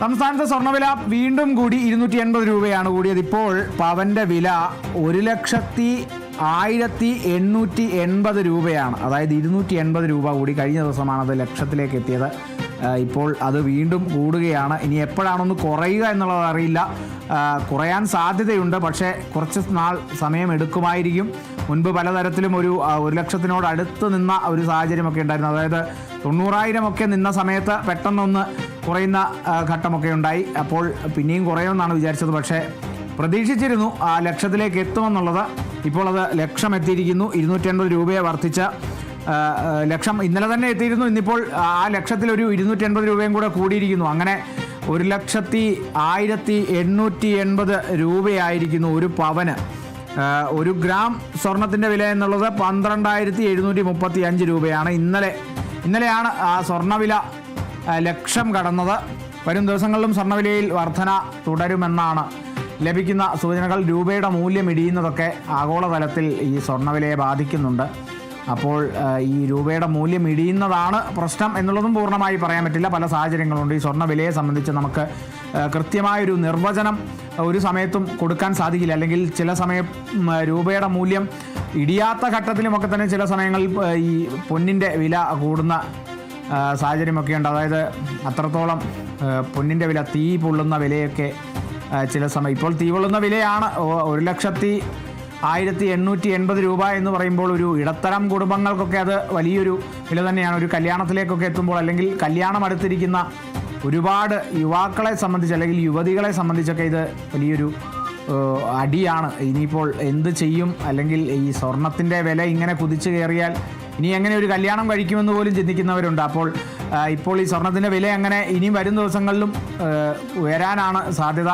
സംസ്ഥാനത്തെ സ്വർണവില വീണ്ടും കൂടി ഇരുന്നൂറ്റി എൺപത് രൂപയാണ് കൂടിയത്. ഇപ്പോൾ പവന്റെ വില ഒരു ലക്ഷത്തി ആയിരത്തി എണ്ണൂറ്റി എൺപത് രൂപയാണ്. അതായത് ഇരുന്നൂറ്റി എൺപത് രൂപ കൂടി കഴിഞ്ഞ ദിവസമാണ് അത് ലക്ഷത്തിലേക്ക് എത്തിയത്. ഇപ്പോൾ അത് വീണ്ടും കൂടുകയാണ്. ഇനി എപ്പോഴാണൊന്ന് കുറയുക എന്നുള്ളത് അറിയില്ല. കുറയാൻ സാധ്യതയുണ്ട്. പക്ഷേ കുറച്ച് നാൾ സമയം എടുക്കുമായിരിക്കും. മുൻപ് പലതരത്തിലും ഒരു ഒരു ലക്ഷത്തിനോട് അടുത്ത് നിന്ന ഒരു സാഹചര്യമൊക്കെ ഉണ്ടായിരുന്നു. അതായത് തൊണ്ണൂറായിരം ഒക്കെ നിന്ന സമയത്ത് പെട്ടെന്നൊന്ന് കുറയുന്ന ഘട്ടമൊക്കെ ഉണ്ടായി. അപ്പോൾ പിന്നെയും കുറയുമെന്നാണ് വിചാരിച്ചത്. പക്ഷേ പ്രതീക്ഷിച്ചിരുന്നു ആ ലക്ഷത്തിലേക്ക് എത്തുമെന്നുള്ളത്. ഇപ്പോൾ അത് ലക്ഷം എത്തിയിരിക്കുന്നു ഇരുന്നൂറ്റി എൺപത് രൂപയെ വർദ്ധിച്ച ലക്ഷം ഇന്നലെ തന്നെ എത്തിയിരുന്നു. ഇന്നിപ്പോൾ ആ ലക്ഷത്തിലൊരു ഇരുന്നൂറ്റി എൺപത് രൂപയും കൂടെ കൂടിയിരിക്കുന്നു. അങ്ങനെ ഒരു ലക്ഷത്തി ആയിരത്തി എണ്ണൂറ്റി എൺപത് രൂപയായിരിക്കുന്നു ഒരു പവന്. ഒരു ഗ്രാം സ്വർണത്തിന്റെ വില എന്നുള്ളത് പന്ത്രണ്ടായിരത്തി എഴുന്നൂറ്റി മുപ്പത്തി അഞ്ച് രൂപയാണ്. ഇന്നലെ ഇന്നലെയാണ് ആ സ്വർണവില ലക്ഷം കടന്നത് വരും ദിവസങ്ങളിലും സ്വർണവിലയിൽ വർധന തുടരുമെന്നാണ് ലഭിക്കുന്ന സൂചനകൾ. രൂപയുടെ മൂല്യം ഇടിയുന്നതൊക്കെ ആഗോളതലത്തിൽ ഈ സ്വർണവിലയെ ബാധിക്കുന്നുണ്ട്. അപ്പോൾ ഈ രൂപയുടെ മൂല്യം ഇടിയുന്നതാണ് പ്രശ്നം എന്നുള്ളതും പൂർണമായി പറയാൻ പറ്റില്ല. പല സാഹചര്യങ്ങളുണ്ട്. ഈ സ്വർണവിലയെ സംബന്ധിച്ച് നമുക്ക് കൃത്യമായൊരു നിർവചനം ഒരു സമയത്തും കൊടുക്കാൻ സാധിക്കില്ല. അല്ലെങ്കിൽ ചില സമയം രൂപയുടെ മൂല്യം ഇടിയാത്ത ഘട്ടത്തിലുമൊക്കെ തന്നെ ചില സമയങ്ങളിൽ ഈ പൊന്നിന്റെ വില കൂടുന്ന സാഹചര്യമൊക്കെ ഉണ്ട്. അതായത് അത്രത്തോളം പൊന്നിന്റെ വില തീ പൊള്ളുന്ന വിലയൊക്കെ ചില സമയം ഇപ്പോൾ തീ പൊള്ളുന്ന വിലയാണ്. ഒരു ലക്ഷത്തി ആയിരത്തി എണ്ണൂറ്റി എൺപത് രൂപ എന്ന് പറയുമ്പോൾ ഒരു ഇടത്തരം കുടുംബങ്ങൾക്കൊക്കെ അത് വലിയൊരു വില തന്നെയാണ്. ഒരു കല്യാണത്തിലേക്കൊക്കെ എത്തുമ്പോൾ അല്ലെങ്കിൽ കല്യാണം അടുത്തിരിക്കുന്ന ഒരുപാട് യുവാക്കളെ സംബന്ധിച്ച് അല്ലെങ്കിൽ യുവതികളെ സംബന്ധിച്ചൊക്കെ ഇത് വലിയൊരു അടിയാണ്. ഇനിയിപ്പോൾ എന്ത് ചെയ്യും? അല്ലെങ്കിൽ ഈ സ്വർണത്തിന്റെ വില ഇങ്ങനെ കുതിച്ചു കയറിയാൽ ഇനി എങ്ങനെ ഒരു കല്യാണം കഴിക്കുമെന്ന് പോലും ചിന്തിക്കുന്നവരുണ്ട്. അപ്പോൾ ഇപ്പോൾ ഈ സ്വർണത്തിന്റെ വില അങ്ങനെ ഇനി വരും ദിവസങ്ങളിലും ഉയരാനാണ് സാധ്യത.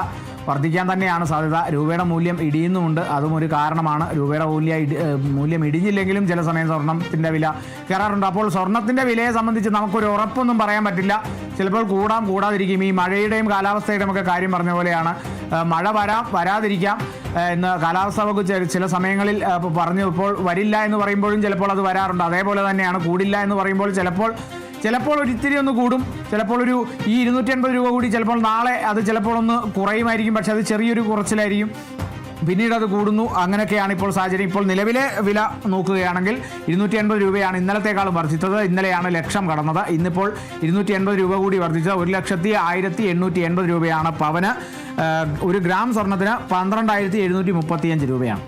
വർദ്ധിക്കാൻ തന്നെയാണ് സാധ്യത. രൂപയുടെ മൂല്യം ഇടിയുന്നുമുണ്ട്. അതും ഒരു കാരണമാണ്. രൂപയുടെ മൂല്യ മൂല്യം ഇടിഞ്ഞില്ലെങ്കിലും ചില സമയം സ്വർണത്തിന്റെ വില കയറാറുണ്ട്. അപ്പോൾ സ്വർണത്തിന്റെ വിലയെ സംബന്ധിച്ച് നമുക്കൊരു ഉറപ്പൊന്നും പറയാൻ പറ്റില്ല. ചിലപ്പോൾ കൂടാം കൂടാതിരിക്കും. ഈ മഴയുടെയും കാലാവസ്ഥയുടെയും ഒക്കെ കാര്യം പറഞ്ഞ പോലെയാണ്. മഴ വരാം വരാതിരിക്കാം. എന്ന് കാലാവസ്ഥ വകുപ്പ് ചില സമയങ്ങളിൽ പറഞ്ഞു ഇപ്പോൾ വരില്ല എന്ന് പറയുമ്പോഴും ചിലപ്പോൾ അത് വരാറുണ്ട്. അതേപോലെ തന്നെയാണ് കൂടില്ല എന്ന് പറയുമ്പോൾ ചിലപ്പോൾ ചിലപ്പോൾ ഒരു ഇത്തിരി ഒന്ന് കൂടും. ചിലപ്പോൾ ഒരു ഈ ഇരുന്നൂറ്റി അൻപത് രൂപ കൂടി ചിലപ്പോൾ നാളെ അത് ചിലപ്പോൾ ഒന്ന് കുറയുമായിരിക്കും. പക്ഷെ അത് ചെറിയൊരു കുറച്ചിലായിരിക്കും. പിന്നീട് അത് കൂടുന്നു. അങ്ങനെയൊക്കെയാണ് ഇപ്പോൾ സാഹചര്യം. ഇപ്പോൾ നിലവിലെ വില നോക്കുകയാണെങ്കിൽ ഇരുന്നൂറ്റി എൺപത് രൂപയാണ് ഇന്നലത്തേക്കാളും വർദ്ധിച്ചത്. ഇന്നലെയാണ് ലക്ഷം കടന്നത്. ഇന്നിപ്പോൾ ഇരുന്നൂറ്റി എൺപത് രൂപ കൂടി വർദ്ധിച്ചത്. ഒരു ലക്ഷത്തി ആയിരത്തി എണ്ണൂറ്റി എൺപത് രൂപയാണ് പവന്. ഒരു ഗ്രാം സ്വർണത്തിന് പന്ത്രണ്ടായിരത്തി എഴുന്നൂറ്റി മുപ്പത്തിയഞ്ച് രൂപയാണ്.